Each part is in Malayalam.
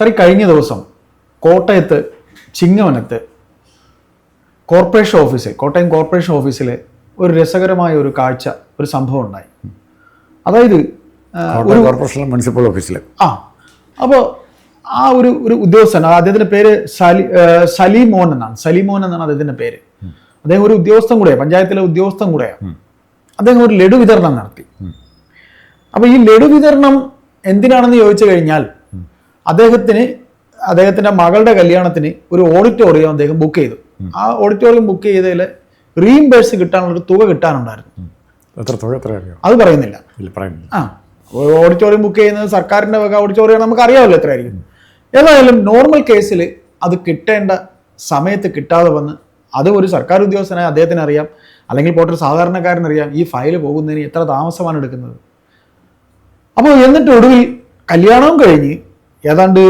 സാർ ഈ കഴിഞ്ഞ ദിവസം കോട്ടയത്ത് ചിങ്ങവനത്ത് കോർപ്പറേഷൻ ഓഫീസിൽ കോട്ടയം കോർപ്പറേഷൻ ഓഫീസിൽ ഒരു രസകരമായ ഒരു കാഴ്ച ഒരു സംഭവം ഉണ്ടായി. അതായത് കോർപ്പറേഷൻ മുനിസിപ്പൽ ഓഫീസിൽ ആ അപ്പോൾ ആ ഒരു ഒരു ഉദ്യോഗസ്ഥൻ അദ്ദേഹത്തിന്റെ അദ്ദേഹത്തിന്റെ പേര് സലി സലീമോൻ എന്നാണ്. സലീമോൻ എന്നാണ് അദ്ദേഹത്തിന്റെ പേര്. അദ്ദേഹം ഒരു ഉദ്യോഗസ്ഥൻ കൂടെയാണ് പഞ്ചായത്തിലെ ഉദ്യോഗസ്ഥൻ കൂടെയാണ് അദ്ദേഹം ഒരു ലഡു വിതരണം നടത്തി. അപ്പൊ ഈ ലഡു വിതരണം എന്തിനാണെന്ന് ചോദിച്ചു കഴിഞ്ഞാൽ അദ്ദേഹത്തിന് അദ്ദേഹത്തിന്റെ മകളുടെ കല്യാണത്തിന് ഒരു ഓഡിറ്റോറിയം അദ്ദേഹം ബുക്ക് ചെയ്തു. ആ ഓഡിറ്റോറിയം ബുക്ക് ചെയ്തതിൽ റീംബേഴ്സ് കിട്ടാനുള്ള ഒരു തുക കിട്ടാനുണ്ടായിരുന്നു. എത്ര തുക എത്ര അത് പറയുന്നില്ല. ആ ഓഡിറ്റോറിയം ബുക്ക് ചെയ്യുന്നത് സർക്കാരിന്റെ വക ഓഡിറ്റോറിയം നമുക്ക് അറിയാമല്ലോ എത്രയായിരിക്കും. ഏതായാലും നോർമൽ കേസിൽ അത് കിട്ടേണ്ട സമയത്ത് കിട്ടാതെ വന്ന് അത് ഒരു സർക്കാർ ഉദ്യോഗസ്ഥനായ അദ്ദേഹത്തിന് അറിയാം. അല്ലെങ്കിൽ പോട്ടെ ഒരു സാധാരണക്കാരനറിയാം ഈ ഫയൽ പോകുന്നതിന് എത്ര താമസമാണ് എടുക്കുന്നത്. അപ്പോൾ എന്നിട്ട് ഒടുവിൽ കല്യാണവും കഴിഞ്ഞ് ഏതാണ്ട്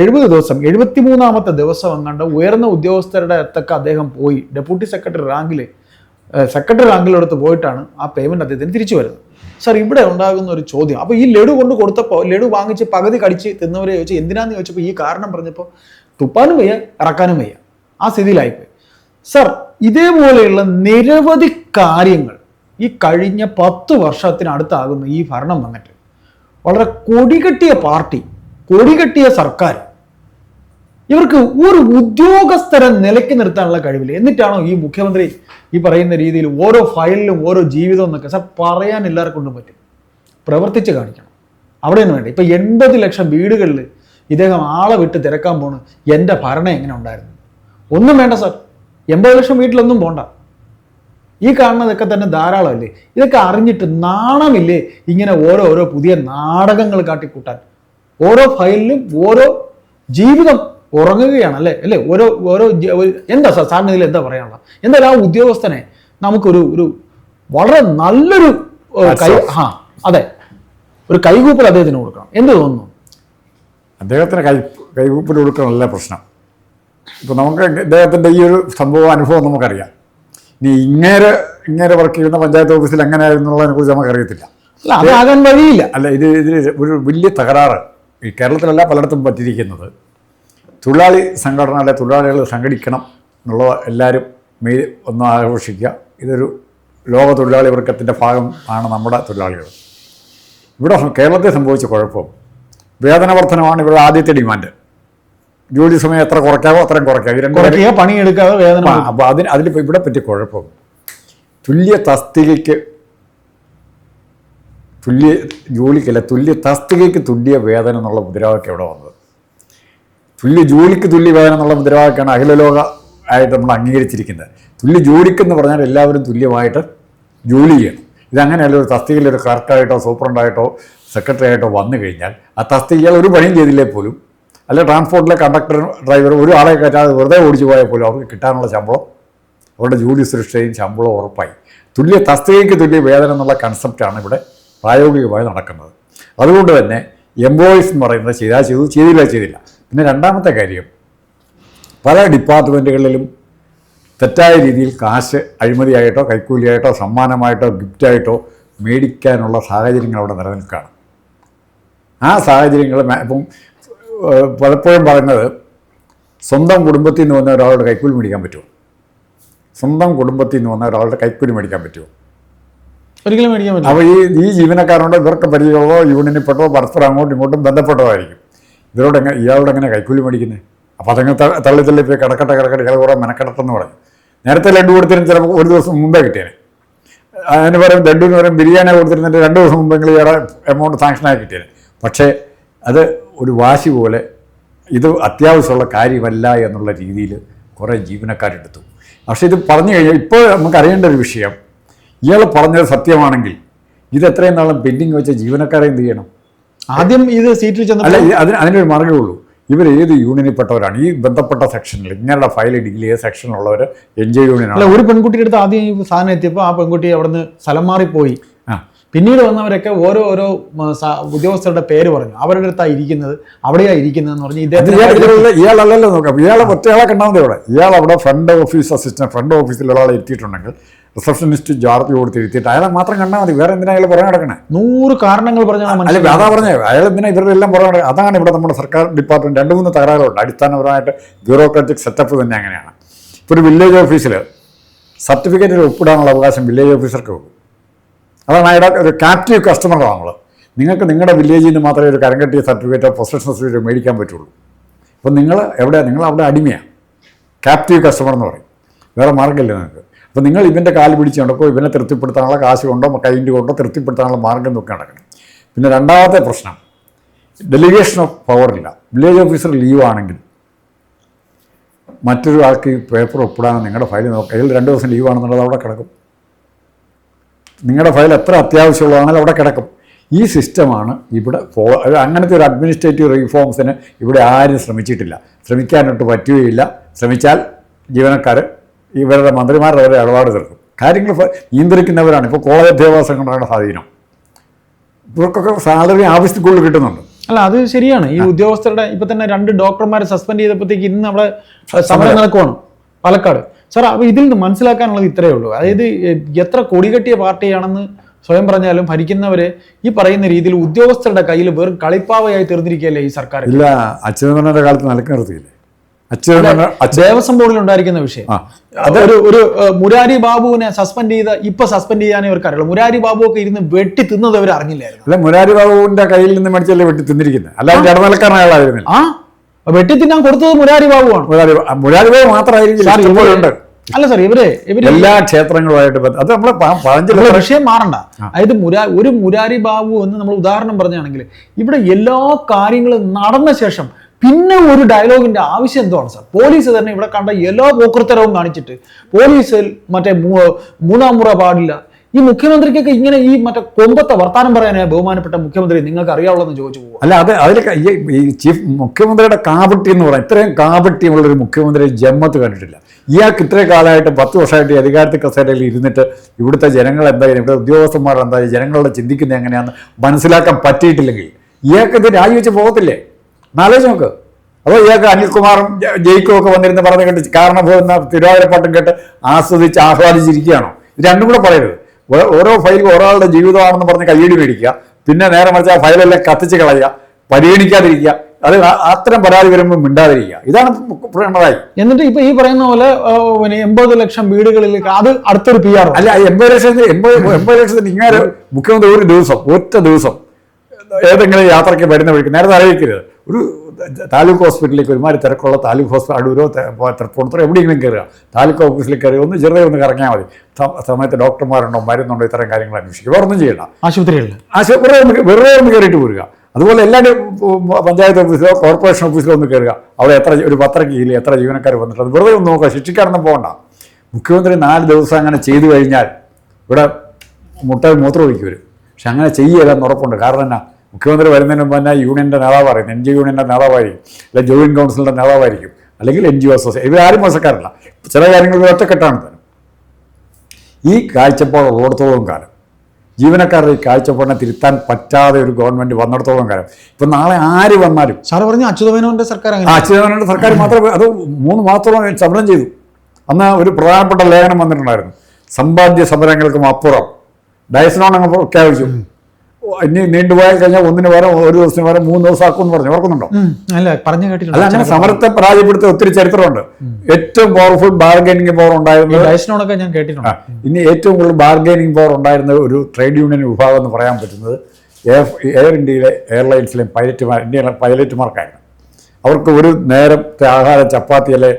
എഴുപത് ദിവസം എഴുപത്തിമൂന്നാമത്തെ ദിവസം എങ്ങാണ്ട് ഉയർന്ന ഉദ്യോഗസ്ഥരുടെ അടുത്തൊക്കെ അദ്ദേഹം പോയി. ഡെപ്യൂട്ടി സെക്രട്ടറി റാങ്കിൽ സെക്രട്ടറി റാങ്കിലെടുത്ത് പോയിട്ടാണ് ആ പേയ്മെന്റ് അദ്ദേഹത്തിന് തിരിച്ചു വരുന്നത്. സാർ ഇവിടെ ഉണ്ടാകുന്ന ഒരു ചോദ്യം. അപ്പോൾ ഈ ലഡു കൊണ്ട് കൊടുത്തപ്പോൾ ലഡു വാങ്ങിച്ച് പകുതി കടിച്ച് തിന്നവരെ ചോദിച്ചു എന്തിനാന്ന് ചോദിച്ചപ്പോൾ ഈ കാരണം പറഞ്ഞപ്പോൾ തുപ്പാനും വയ്യ ഇറക്കാനും വയ്യ. ആ സ്ഥിതിയിലായിപ്പോയി. സാർ ഇതേപോലെയുള്ള നിരവധി കാര്യങ്ങൾ ഈ കഴിഞ്ഞ പത്ത് വർഷത്തിനടുത്താകുന്ന ഈ ഭരണം വന്നിട്ട് വളരെ കൊടികെട്ടിയ പാർട്ടി കൊടികെട്ടിയ സർക്കാർ ഇവർക്ക് ഒരു ഉദ്യോഗസ്ഥരെ നിലയ്ക്ക് നിർത്താനുള്ള കഴിവില്ല. എന്നിട്ടാണോ ഈ മുഖ്യമന്ത്രി ഈ പറയുന്ന രീതിയിൽ ഓരോ ഫയലിലും ഓരോ ജീവിതം എന്നൊക്കെ സാർ പറയാൻ എല്ലാവർക്കും കൊണ്ടും പറ്റും പ്രവർത്തിച്ച് കാണിക്കണം. അവിടെയാണ് വേണ്ട ഇപ്പം എൺപത് ലക്ഷം വീടുകളിൽ ഇദ്ദേഹം ആളെ വിട്ട് തിരക്കാൻ പോണ് എന്റെ ഭരണം എങ്ങനെ ഉണ്ടായിരുന്നു? ഒന്നും വേണ്ട സാർ. എൺപത് ലക്ഷം വീട്ടിലൊന്നും പോണ്ട. ഈ കാണുന്നതൊക്കെ തന്നെ ധാരാളമല്ലേ? ഇതൊക്കെ അറിഞ്ഞിട്ട് നാണമില്ലേ ഇങ്ങനെ ഓരോ ഓരോ പുതിയ നാടകങ്ങൾ കാട്ടിക്കൂട്ടാൻ? ഓരോ ഫയലിലും ഓരോ ജീവിതം ഉറങ്ങുകയാണ് അല്ലേ? അല്ലേ? ഓരോ ഓരോ എന്താ സാർ സാറിന് ഇതിൽ എന്താ പറയാനുള്ള എന്തായാലും ആ ഉദ്യോഗസ്ഥനെ നമുക്കൊരു ഒരു വളരെ നല്ലൊരു കൈ ആ അതെ ഒരു കൈകൂപ്പൽ അദ്ദേഹത്തിന് കൊടുക്കണം. എന്ത് തോന്നുന്നു? അദ്ദേഹത്തിന് കൈ കൈകൂപ്പൽ കൊടുക്കണമല്ല പ്രശ്നം. ഇപ്പോൾ നമുക്ക് അദ്ദേഹത്തിന്റെ ഈ ഒരു സംഭവം അനുഭവം നമുക്കറിയാം. ഇനി ഇങ്ങനെ ഇങ്ങനെ വർക്ക് ചെയ്യുന്ന പഞ്ചായത്ത് ഓഫീസിൽ എങ്ങനെയായിരുന്നുള്ളതിനെ കുറിച്ച് നമുക്കറിയത്തില്ല. അല്ല അതാകാൻ വഴിയില്ല. അല്ല ഇത് ഇതിൽ ഒരു വലിയ തകരാറ്. ഈ കേരളത്തിലല്ല പലയിടത്തും പറ്റിയിരിക്കുന്നത്. തൊഴിലാളി സംഘടന അല്ലെ തൊഴിലാളികൾ സംഘടിക്കണം എന്നുള്ളത് എല്ലാവരും മെയ് ഒന്ന് ആഘോഷിക്കുക. ഇതൊരു ലോക തൊഴിലാളി വർഗത്തിന്റെ ഭാഗം ആണ് നമ്മുടെ തൊഴിലാളികൾ. ഇവിടെ കേരളത്തിൽ സംഭവിച്ച കുഴപ്പം. വേതന വർധനമാണ് ഇവരുടെ ആദ്യത്തെ ഡിമാൻഡ്. ജോലി സമയം എത്ര കുറയ്ക്കാവോ അത്രയും കുറയ്ക്കാം കുറയ്ക്കുക പണിയെടുക്കാതെ വേദന അപ്പോൾ അതിന് അതിലിപ്പോൾ ഇവിടെ പറ്റിയ കുഴപ്പം. തുല്യ തസ്തികയ്ക്ക് തുല്യ ജോലിക്കല്ല തുല്യ തസ്തികയ്ക്ക് തുല്യ വേതനം എന്നുള്ള മുദ്രാവാക്യം എവിടെ വന്നത്? തുല്യ ജോലിക്ക് തുല്യ വേതനം എന്നുള്ള മുദ്രാവാക്യമാണ് അഖിലലോക ആയിട്ട് നമ്മൾ അംഗീകരിച്ചിരിക്കുന്നത്. തുല്യ ജോലിക്കെന്ന് പറഞ്ഞാൽ എല്ലാവരും തുല്യമായിട്ട് ജോലി ചെയ്യണം. ഇതങ്ങനെയല്ല ഒരു തസ്തികയിൽ ഒരു ക്ലർക്കായിട്ടോ സൂപ്രണ്ടായിട്ടോ സെക്രട്ടറി ആയിട്ടോ വന്നു കഴിഞ്ഞാൽ ആ തസ്തികയിൽ ഒരു പണിയും ചെയ്തില്ലേ പോലും? അല്ല ട്രാൻസ്പോർട്ടിലെ കണ്ടക്ടർ ഡ്രൈവർ ഒരു ആളെ കയറ്റാതെ വെറുതെ ഓടിച്ചു പോയാൽ പോലും അവർക്ക് കിട്ടാനുള്ള ശമ്പളം? അവരുടെ ജോലി സുരക്ഷയും ശമ്പളവും ഉറപ്പായി. തുല്യ തസ്തികയ്ക്ക് തുല്യ വേതനം എന്നുള്ള കൺസെപ്റ്റാണ് ഇവിടെ പ്രായോഗികമായി നടക്കുന്നത്. അതുകൊണ്ട് തന്നെ എംപ്ലോയീസ് എന്ന് പറയുന്നത് ചെയ്താൽ ചെയ്തു ചെയ്തില്ല ചെയ്തില്ല. പിന്നെ രണ്ടാമത്തെ കാര്യം പല ഡിപ്പാർട്ട്മെന്റുകളിലും തെറ്റായ രീതിയിൽ കാശ് അഴിമതിയായിട്ടോ കൈക്കൂലിയായിട്ടോ സമ്മാനമായിട്ടോ ഗിഫ്റ്റായിട്ടോ മേടിക്കാനുള്ള സാഹചര്യങ്ങൾ അവിടെ നിലനിൽക്കുകയാണ്. ആ സാഹചര്യങ്ങൾ ഇപ്പം പലപ്പോഴും പറയുന്നത് സ്വന്തം കുടുംബത്തിൽ നിന്ന് വന്ന ഒരാളുടെ കൈക്കൂലി മേടിക്കാൻ പറ്റുമോ? സ്വന്തം കുടുംബത്തിൽ നിന്ന് വന്ന ഒരാളുടെ കൈക്കൂലി മേടിക്കാൻ പറ്റുമോ? ഒരിക്കലും മേടിക്കാൻ പറ്റില്ല. അപ്പോൾ ഈ ഈ ജീവനക്കാരോട് ഇവർക്ക് പരിചയമുള്ളതോ യൂണിയനിൽപ്പെട്ടോ പരസ്പരം അങ്ങോട്ടും ഇങ്ങോട്ടും ബന്ധപ്പെട്ടതായിരിക്കും. ഇവരോട് എങ്ങനെ ഇയാളോട് എങ്ങനെ കൈക്കൂലി മേടിക്കുന്നത് അപ്പോൾ അതങ്ങ് തള്ളി തള്ളി പോയി കിടക്കട്ടെ കിടക്കട്ടെ ഇയാൾ കുറേ മെനക്കെടട്ടെന്ന് പറഞ്ഞു. നേരത്തെ ലഡു കൊടുത്തിരുന്ന ചിലപ്പോൾ ഒരു ദിവസം മുമ്പേ കിട്ടിയേനെ. അതിന് പറയും ലഡു എന്ന് പറയും ബിരിയാണി കൊടുത്തിരുന്നിട്ട് രണ്ട് ദിവസം മുമ്പെങ്കിലും ഇയാളെ എമൗണ്ട് സാങ്ഷനായി കിട്ടിയേനെ. പക്ഷേ അത് ഒരു വാശി പോലെ ഇത് അത്യാവശ്യമുള്ള കാര്യമല്ല എന്നുള്ള രീതിയിൽ കുറേ ജീവനക്കാരെടുത്തു. പക്ഷേ ഇത് പറഞ്ഞു കഴിഞ്ഞാൽ ഇപ്പോൾ നമുക്കറിയേണ്ട ഒരു വിഷയം ഇയാൾ പറഞ്ഞത് സത്യമാണെങ്കിൽ ഇത് എത്രയും നാളും പെൻഡിങ് വെച്ച ജീവനക്കാരെ എന്ത് ചെയ്യണം? ആദ്യം ഇത് സീറ്റിൽ അല്ല ചെന്നപ്പോൾ അതിന് അതിനൊരു മാർഗമേ ഉള്ളൂ. ഇവർ ഏത് യൂണിയനിൽ പെട്ടവരാണ് ഈ ബന്ധപ്പെട്ട സെക്ഷനിൽ ഇങ്ങനെയുള്ള ഫയൽ ഡിഗ്രി ഏത് സെക്ഷനിലുള്ളവർ എൻ ജി അല്ല യൂണിയനാണ്. ഒരു പെൺകുട്ടിയുടെ അടുത്ത് ആദ്യം ഈ സാധനം എത്തിയപ്പോൾ ആ പെൺകുട്ടി അവിടുന്ന് സ്ഥലം മാറിപ്പോയി. ആ. പിന്നീട് വന്നവരൊക്കെ ഓരോ ഓരോ ഉദ്യോഗസ്ഥരുടെ പേര് പറഞ്ഞു. അവരുടെ അടുത്താണ് ഇരിക്കുന്നത് അവിടെയാ ഇരിക്കുന്നതെന്ന് പറഞ്ഞ്. ഇദ്ദേഹത്തിന് ഇയാളല്ലല്ലോ നോക്കാം. ഇയാളെ ഒറ്റയാളെ കണ്ടാൽ മതി അവിടെ ഇയാൾ അവിടെ ഫ്രണ്ട് ഓഫീസ് അസിസ്റ്റന്റ് ഫ്രണ്ട് ഓഫീസിൽ ഒരാളെ എത്തിയിട്ടുണ്ടെങ്കിൽ റിസപ്ഷനിസ്റ്റ് ജാർജ് കൊടുത്തിരുത്തിയിട്ട് അയാളെ മാത്രം കണ്ടാൽ മതി. വേറെ എന്തിനാ അയാൾ പുറകെ നടക്കണേ? നൂറ് കാരണങ്ങൾ പറഞ്ഞാൽ അല്ല അതാ പറഞ്ഞേ അയാൾ എന്തിനാ ഇവരുടെ എല്ലാം പുറകെ നടക്കുക അതാണ് ഇവിടെ നമ്മുടെ സർക്കാർ ഡിപ്പാർട്ട്മെന്റ് രണ്ട് മൂന്ന് തകരാറുണ്ട് അടിസ്ഥാനപരമായിട്ട് ബ്യൂറോക്രാറ്റിക് സെറ്റപ്പ് തന്നെ അങ്ങനെയാണ്. ഇപ്പോൾ ഒരു വില്ലേജ് ഓഫീസിൽ സർട്ടിഫിക്കറ്റിൽ ഒപ്പിടാനുള്ള അവകാശം വില്ലേജ് ഓഫീസർക്ക് ഉള്ളൂ. അതാണ് അയാളുടെ ഒരു ക്യാപ്റ്റീവ് കസ്റ്റമറാണ് നമ്മൾ നിങ്ങൾക്ക് നിങ്ങളുടെ വില്ലേജിൽ നിന്ന് മാത്രമേ ഒരു കരം കെട്ടിയ സർട്ടിഫിക്കറ്റോ പൊസഷൻ സർട്ടിഫിക്കറ്റോ മേടിക്കാൻ പറ്റുള്ളൂ. അപ്പം നിങ്ങൾ എവിടെയാണ് നിങ്ങൾ അവിടെ അടിമയാണ്. ക്യാപ്റ്റീവ് കസ്റ്റമർ എന്ന് പറയും. വേറെ മാർഗമില്ല നിങ്ങൾക്ക്. അപ്പോൾ നിങ്ങൾ ഇവന്റെ കാൽ പിടിച്ച് നടക്കുമോ ഇവനെ തൃപ്തിപ്പെടുത്താനുള്ള കാശ് കൊണ്ടോ കൈന്റെ കൊണ്ടോ തൃപ്തിപ്പെടുത്താനുള്ള മാർഗം നോക്കി നടക്കണം. പിന്നെ രണ്ടാമത്തെ പ്രശ്നം ഡെലിഗേഷൻ ഓഫ് പവർ ഇല്ല. വില്ലേജ് ഓഫീസർ ലീവ് ആണെങ്കിൽ മറ്റൊരു ആൾക്ക് പേപ്പർ ഒപ്പിടാൻ നിങ്ങളുടെ ഫയൽ നോക്കുക അതിൽ രണ്ട് ദിവസം ലീവ് ആണെന്നുള്ളത് അവിടെ കിടക്കും. നിങ്ങളുടെ ഫയൽ എത്ര അത്യാവശ്യമുള്ളതാണെങ്കിലും അവിടെ കിടക്കും. ഈ സിസ്റ്റമാണ് ഇവിടെ അങ്ങനത്തെ ഒരു അഡ്മിനിസ്ട്രേറ്റീവ് റീഫോംസിന് ഇവിടെ ആരും ശ്രമിച്ചിട്ടില്ല. ശ്രമിക്കാനായിട്ട് പറ്റുകയില്ല. ശ്രമിച്ചാൽ ജീവനക്കാർ ഇവരുടെ മന്ത്രിമാരുടെ വരെ ഇടപാട് തീർക്കും. കാര്യങ്ങൾ നിയന്ത്രിക്കുന്നവരാണ്. ഇപ്പോൾ കോളേജ് കൊണ്ടാണ് സ്വാധീനം. ഇവർക്കൊക്കെ സാലറി ആവശ്യത്തിനുള്ളിൽ കിട്ടുന്നുണ്ട്. അല്ല അത് ശരിയാണ്. ഈ ഉദ്യോഗസ്ഥരുടെ ഇപ്പൊ തന്നെ രണ്ട് ഡോക്ടർമാരെ സസ്പെൻഡ് ചെയ്തപ്പോഴത്തേക്ക് ഇന്ന് അവിടെ സമരം. നടക്കുവാണ്. പാലക്കാട്. സാർ അപ്പോൾ ഇതിൽ നിന്ന് മനസ്സിലാക്കാനുള്ളത് ഇത്രയേ ഉള്ളൂ. അതായത് എത്ര കൊടികെട്ടിയ പാർട്ടിയാണെന്ന് സ്വയം പറഞ്ഞാലും ഭരിക്കുന്നവരെ ഈ പറയുന്ന രീതിയിൽ ഉദ്യോഗസ്ഥരുടെ കയ്യിൽ വെറും കളിപ്പാവയായി തീർന്നിരിക്കുകയല്ലേ ഈ സർക്കാർ? ഇല്ല അച്യുതമേനോന്റെ കാലത്ത് നിലയ്ക്ക് നിർത്തിയില്ലേ? ദേവസ്വം ബോർഡിൽ ഉണ്ടായിരിക്കുന്ന വിഷയം. അതൊരു ഒരു മുരാരി ബാബുവിനെ സസ്പെൻഡ് ചെയ്ത ഇപ്പൊ സസ്പെൻഡ് ചെയ്യാനേ അവർക്ക് അറിയുള്ളൂ മുരാരി ബാബു ഒക്കെ ഇരുന്ന് വെട്ടി തിന്നത് അവർ അറിഞ്ഞില്ലായിരുന്നു. അല്ല മുരാരി ബാബുവിന്റെ കയ്യിൽ നിന്ന് മേടിച്ചല്ലേ വെട്ടി തിന്നിരിക്കുന്നത്? അല്ലാതെ ഇടനിലക്കാരനായാലും ആ. വെട്ടി തിന്നാൻ കൊടുത്തത് മുരാരി ബാബുവാണ്. മുരാരി മുരാരി ബാബു ഇവർ അല്ല സാർ ഇവർ ഇവർ എല്ലാ ക്ഷേത്രങ്ങളുമായിട്ട് അത് നമ്മളെ വിഷയം മാറണ്ട. അതായത് മുരാ ഒരു മുരാരി ബാബു എന്ന് നമ്മൾ ഉദാഹരണം പറഞ്ഞാണെങ്കിൽ ഇവിടെ എല്ലാ കാര്യങ്ങളും നടന്ന ശേഷം പിന്നെ ഒരു ഡയലോഗിന്റെ ആവശ്യം എന്താണ് സാർ പോലീസ് തന്നെ ഇവിടെ കണ്ട എല്ലാ പോക്കൃത്തരവും കാണിച്ചിട്ട് പോലീസിൽ മറ്റേ മൂന്നാം മുറ പാടില്ല. ഈ മുഖ്യമന്ത്രിക്കൊക്കെ ഇങ്ങനെ ഈ മറ്റേ കൊമ്പത്തെ വർത്താനം പറയാനായി ബഹുമാനപ്പെട്ട മുഖ്യമന്ത്രി നിങ്ങൾക്ക് അറിയാവുള്ളതെന്ന് ചോദിച്ചു പോകും അല്ല അത് അതിലൊക്കെ ഈ ചീഫ് മുഖ്യമന്ത്രിയുടെ കാപട്ടി എന്ന് പറയാം ഇത്രയും കാപട്ടിയുള്ള ഒരു മുഖ്യമന്ത്രി ജന്മത്ത് കണ്ടിട്ടില്ല. ഇയാൾക്ക് ഇത്രയും കാലമായിട്ട് പത്ത് വർഷമായിട്ട് അധികാരത്തിൽ കസേരയിൽ ഇരുന്നിട്ട് ഇവിടുത്തെ ജനങ്ങൾ എന്തായാലും ഇവിടുത്തെ ഉദ്യോഗസ്ഥന്മാർ എന്തായാലും ജനങ്ങളുടെ ചിന്തിക്കുന്നത് എങ്ങനെയാണെന്ന് മനസ്സിലാക്കാൻ പറ്റിയിട്ടില്ലെങ്കിൽ ഇയാൾക്ക് ഇത് രാജിവെച്ച് പോകത്തില്ലേ? നാലോചിച്ച് നോക്ക്. അപ്പോൾ ഇയാൾക്ക് അനിൽകുമാറും ജയിക്കും ഒക്കെ വന്നിരുന്ന് പറഞ്ഞ് കേട്ട് കാരണം പോകുന്ന തിരുവാതിരപ്പാട്ടും കേട്ട് ആസ്വദിച്ച് ആഹ്ലാദിച്ചിരിക്കുകയാണോ ഇത് രണ്ടും കൂടെ പറയരുത്. ഓരോ ഫയലും ഒരാളുടെ ജീവിതമാണെന്ന് പറഞ്ഞ് കയ്യടി മേടിക്കുക. പിന്നെ നേരെ മറിച്ച് ആ ഫയലെല്ലാം കത്തിച്ച് കളയുക. പരിഗണിക്കാതിരിക്കുക. അത് അത്തരം പരാതി വരുമ്പോൾ മിണ്ടാതിരിക്കുക. ഇതാണ് പിണറായി എന്നിട്ട് ഇപ്പൊ ഈ പറയുന്ന പോലെ പിന്നെ എൺപത് ലക്ഷം വീടുകളിൽ അത് അടുത്തൊരു പി ആർ അല്ല എൺപത് ലക്ഷം എൺപത് എൺപത് ലക്ഷത്തിന് ഇങ്ങനെ മുഖ്യമന്ത്രി ഒരു ദിവസം ഒറ്റ ദിവസം ഏതെങ്കിലും യാത്രയ്ക്ക് വരുന്ന വഴിക്ക് നേരത്തെ അറിയിക്കരുത് ഒരു താലൂക്ക് ഹോസ്പിറ്റലിലേക്ക് ഒരുമാതിരി തിരക്കുള്ള താലൂക്ക് ഹോസ്പിറ്റൽ അടൂരോ തൃപ്പൂണിത്തറോ എവിടെയെങ്കിലും കയറുക. താലൂക്ക് ഓഫീസിലേക്ക് കയറി ഒന്ന് ചെറുതായി ഒന്ന് കറങ്ങിയാൽ മതി. സമയത്ത് ഡോക്ടർമാരുണ്ടോ മരുന്നുണ്ടോ ഇത്തരം കാര്യങ്ങൾ അന്വേഷിക്കുക. വേറെ ഒന്നും ചെയ്യണ്ട. ആശുപത്രികളിൽ ആശുപത്രി വെറുതെ ഒന്ന് വെറുതെ ഒന്ന് കയറിയിട്ട് പോരുക. അതുപോലെ എല്ലാ പഞ്ചായത്ത് ഓഫീസിലോ കോർപ്പറേഷൻ ഓഫീസിലോ ഒന്ന് കയറുക. അവിടെ എത്ര ഒരു പത്ര കീഴിൽ എത്ര ജീവനക്കാർ വന്നിട്ടുണ്ട്. അത് വെറുതെ ഒന്ന് നോക്കുക. ശിക്ഷിക്കാനൊന്നും പോകണ്ട. മുഖ്യമന്ത്രി നാല് ദിവസം അങ്ങനെ ചെയ്തു കഴിഞ്ഞാൽ ഇവിടെ മുട്ട മൂത്രം ഒഴിക്കും വരും പക്ഷെ അങ്ങനെ ചെയ്യലെന്ന് ഉറപ്പുണ്ട്. കാരണം എന്നാ? മുഖ്യമന്ത്രി വരുന്നതിന് മുമ്പ് തന്നെ യൂണിയന്റെ നേതാവായിരിക്കും എൻ ജി യൂണിയന്റെ നേതാവായിരിക്കും അല്ലെങ്കിൽ ജോയിൻ കൗൺസിലിന്റെ നേതാവായിരിക്കും അല്ലെങ്കിൽ എൻ ജി ഒ അസോസിയേഷൻ ഇവരാരും മോശക്കാരല്ല. ചില കാര്യങ്ങൾ ഒറ്റക്കെട്ടാണ് തന്നെ ഈ കാഴ്ചപ്പാട് ഉള്ളിടത്തോളം കാലം ജീവനക്കാരുടെ ഈ കാഴ്ചപ്പാടിനെ തിരുത്താൻ പറ്റാതെ ഒരു ഗവൺമെന്റ് വന്നിടത്തോളം കാലം ഇപ്പൊ നാളെ ആര് വന്നാലും. സാറ് പറഞ്ഞു അച്യുതമേനോന്റെ സർക്കാർ അച്യുതമേനോന്റെ സർക്കാർ മാത്രമേ അത് മൂന്ന് മാസത്തോളം സമരം ചെയ്തു. അന്ന് ഒരു പ്രധാനപ്പെട്ട ലേഖനം വന്നിട്ടുണ്ടായിരുന്നു. സമ്പാദ്യ സമരങ്ങൾക്കും അപ്പുറം. ഡയസിനോൺ അങ്ങ് പ്രഖ്യാപിച്ചു ഇനി നീണ്ടുപോയാൽ കഴിഞ്ഞാൽ ഒന്നിന് പകരം ഒരു ദിവസത്തിന് പകരം മൂന്ന് ദിവസം ആക്കും എന്ന് പറഞ്ഞു. ഓർക്കുന്നുണ്ടോ? അല്ല പറഞ്ഞു കേട്ടില്ല അല്ല അങ്ങനെ സമരത്തെ പരാജയപ്പെടുത്തിയ ഒത്തിരി ചരിത്രമുണ്ട്. ഏറ്റവും പവർഫുൾ ബാർഗൈനിങ് പവർ ഉണ്ടായിരുന്നത് ഞാൻ കേട്ടിട്ടുണ്ട്. ഇനി ഏറ്റവും കൂടുതൽ ബാർഗൈനിങ് പവർ ഉണ്ടായിരുന്ന ഒരു ട്രേഡ് യൂണിയൻ വിഭാഗം എന്ന് പറയാൻ പറ്റുന്നത് എയർ ഇന്ത്യയിലെ എയർലൈൻസിലെയും പൈലറ്റുമാർ ഇന്ത്യയിലെ പൈലറ്റുമാർക്കായിരുന്നു അവർക്ക് ഒരു നേരത്തെ ആഹാരം ചപ്പാത്തി അല്ലെ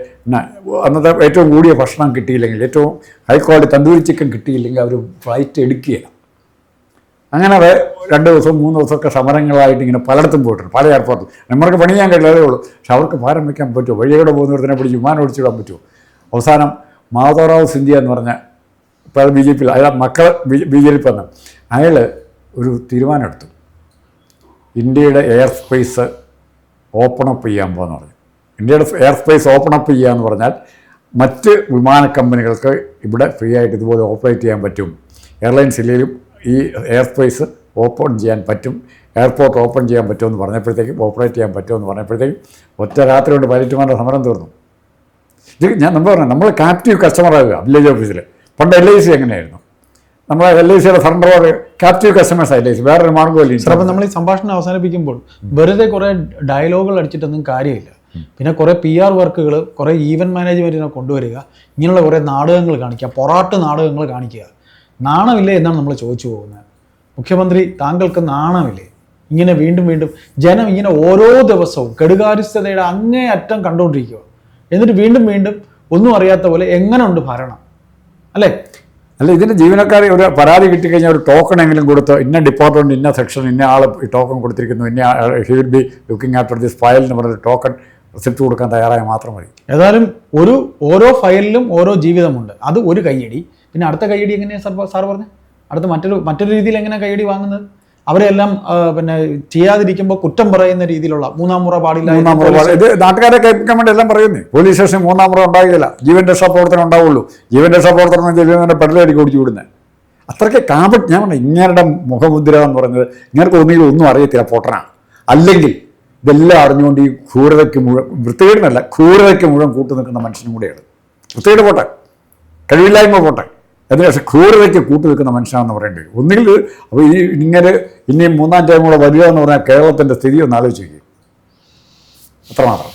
അന്നത്തെ ഏറ്റവും കൂടിയ ഭക്ഷണം കിട്ടിയില്ലെങ്കിൽ ഏറ്റവും ഹൈ ക്വാളിറ്റി തന്തൂരി ചിക്കൻ കിട്ടിയില്ലെങ്കിൽ അവർ ഫ്ലൈറ്റ് എടുക്കുകയില്ല. അങ്ങനെ അത് രണ്ട് ദിവസം മൂന്ന് ദിവസമൊക്കെ സമരങ്ങളായിട്ട് ഇങ്ങനെ പലയിടത്തും പോയിട്ടുണ്ട്. പല എയർപോർട്ടിൽ നമ്മൾക്ക് പണി ചെയ്യാൻ കഴിയാതേ ഉള്ളൂ. പക്ഷെ അവർക്ക് ഭാരം വയ്ക്കാൻ പറ്റുമോ? വഴിയുടെ പോകുന്നവരത്തിനെ പിടിച്ച് വിമാനം ഓടിച്ചിടാൻ പറ്റുമോ? അവസാനം മാധവറാവ് സിന്ധ്യ എന്ന് പറഞ്ഞ ഇപ്പോൾ ബി ജെ പിയിൽ അയാൾ മക്കൾ ബി ജെ പി വന്ന് അയാൾ ഒരു തീരുമാനമെടുത്തു ഇന്ത്യയുടെ എയർ സ്പേസ് ഓപ്പൺ അപ്പ് ചെയ്യാൻ പോകുന്ന പറഞ്ഞു. ഇന്ത്യയുടെ എയർ സ്പേസ് ഓപ്പൺ അപ്പ് ചെയ്യുക എന്ന് പറഞ്ഞാൽ മറ്റ് വിമാന കമ്പനികൾക്ക് ഇവിടെ ഫ്രീ ആയിട്ട് ഇതുപോലെ ഓപ്പറേറ്റ് ചെയ്യാൻ പറ്റും. എയർലൈൻസ് ഇല്ലെങ്കിലും ഈ എയർ സ്പേസ് ഓപ്പൺ ചെയ്യാൻ പറ്റും എയർപോർട്ട് ഓപ്പൺ ചെയ്യാൻ പറ്റുമെന്ന് പറഞ്ഞപ്പോഴത്തേക്കും ഓപ്പറേറ്റ് ചെയ്യാൻ പറ്റുമെന്ന് പറഞ്ഞപ്പോഴത്തേക്കും ഒറ്റ രാത്രി കൊണ്ട് പൈലറ്റുമാരുടെ സമരം തീർന്നു. ഇത് ഞാൻ നമ്മൾ പറഞ്ഞു നമ്മൾ ക്യാപ്റ്റീവ് കസ്റ്റമർ ആകുക വില്ലേജ് ഓഫീസിൽ പണ്ട് എൽ ഐ സി എങ്ങനെയായിരുന്നു? നമ്മളെ എൽ ഐ സിയുടെ surrender captive customers L I C വേറൊരു മാർഗമില്ല സാർ അപ്പം നമ്മൾ ഈ സംഭാഷണം അവസാനിപ്പിക്കുമ്പോൾ വെറുതെ കുറേ ഡയലോഗുകൾ അടിച്ചിട്ടൊന്നും കാര്യമില്ല. പിന്നെ കുറേ പി ആർ വർക്കുകൾ കുറേ ഈവന്റ് മാനേജ്മെന്റിനെ കൊണ്ടുവരിക ഇങ്ങനെയുള്ള കുറേ നാടകങ്ങൾ കാണിക്കുക പൊറാട്ട് നാടകങ്ങൾ കാണിക്കുക. നാണമില്ലേ എന്നാണ് നമ്മൾ ചോദിച്ചു പോകുന്നത്. മുഖ്യമന്ത്രി താങ്കൾക്ക് നാണമില്ലേ? ഇങ്ങനെ വീണ്ടും വീണ്ടും ജനം ഇങ്ങനെ ഓരോ ദിവസവും കെടുകാര്യസ്ഥതയുടെ അങ്ങേ അറ്റം കണ്ടുകൊണ്ടിരിക്കുക. എന്നിട്ട് വീണ്ടും വീണ്ടും ഒന്നും അറിയാത്ത പോലെ എങ്ങനെയുണ്ട് ഭരണം? അല്ലേ? അല്ല ഇതിന് ജീവനക്കാരെ ഒരു പരാതി കിട്ടിക്കഴിഞ്ഞാൽ ഒരു ടോക്കൺ എങ്കിലും കൊടുത്ത് ഇന്ന ഡിപ്പാർട്ട്മെന്റ് ഇന്ന സെക്ഷൻ ഇന്ന ആൾ ഈ ടോക്കൺ കൊടുത്തിരിക്കുന്നു ഇന്ന he will be looking after this file എന്ന് പറഞ്ഞൊരു ടോക്കൺ റിസിപ്റ്റ് കൊടുക്കാൻ തയ്യാറായ മാത്രം മതി. ഏതായാലും ഒരു ഓരോ ഫയലിലും ഓരോ ജീവിതമുണ്ട്. അത് ഒരു കയ്യടി. പിന്നെ അടുത്ത കയ്യടി എങ്ങനെയാണ് സാർ സാർ പറഞ്ഞത് അടുത്ത മറ്റൊരു മറ്റൊരു രീതിയിൽ എങ്ങനെയാണ് കയ്യടി വാങ്ങുന്നത്? അവരെല്ലാം പിന്നെ ചെയ്യാതിരിക്കുമ്പോൾ കുറ്റം പറയുന്ന രീതിയിലുള്ള മൂന്നാം മുറ പാടില്ല മൂന്നാം മുറ. ഇത് നാട്ടുകാരെ കേൾപ്പിക്കാൻ വേണ്ടി എല്ലാം പറയുന്നേ. പോലീസ് സ്റ്റേഷൻ മൂന്നാം മുറ ഉണ്ടാകില്ല ജീവൻ രക്ഷാ പ്രവർത്തനം ഉണ്ടാവുള്ളൂ. ജീവൻ രക്ഷാ പ്രവർത്തനം ജീവനെ പെടലടിക്ക് ഓടിച്ചു വിടുന്നത് അത്രയ്ക്ക് കാപട്ട് ഞാൻ പറഞ്ഞു ഇങ്ങനെ മുഖമുദ്ര എന്ന് പറയുന്നത് ഇങ്ങനത്തെ ഒന്നുകിൽ ഒന്നും അറിയത്തില്ല പൊട്ടനാണ് അല്ലെങ്കിൽ ഇതെല്ലാം അറിഞ്ഞുകൊണ്ട് ഈ ക്രൂരതയ്ക്ക് മുഴുവൻ വൃത്തികേടിനല്ല ക്രൂരതയ്ക്ക് മുഴുവൻ കൂട്ടു നിൽക്കുന്ന മനുഷ്യനും കൂടെയാണ്. വൃത്തികേട് പോട്ടെ. കഴിവില്ലായ്മ പോട്ടെ. അതിനുശേഷം ക്രൂരതയ്ക്ക് കൂട്ടു നിൽക്കുന്ന മനുഷ്യനാണെന്ന് പറയേണ്ടി വരും. ഒന്നുകിൽ അപ്പോൾ ഈ ഇങ്ങനെ ഇനിയും മൂന്നാം ടൈം കൂടെ വരിക എന്ന് പറഞ്ഞാൽ കേരളത്തിന്റെ സ്ഥിതി ഒന്ന് ആലോചിച്ച് നോക്കി അത്രമാത്രം.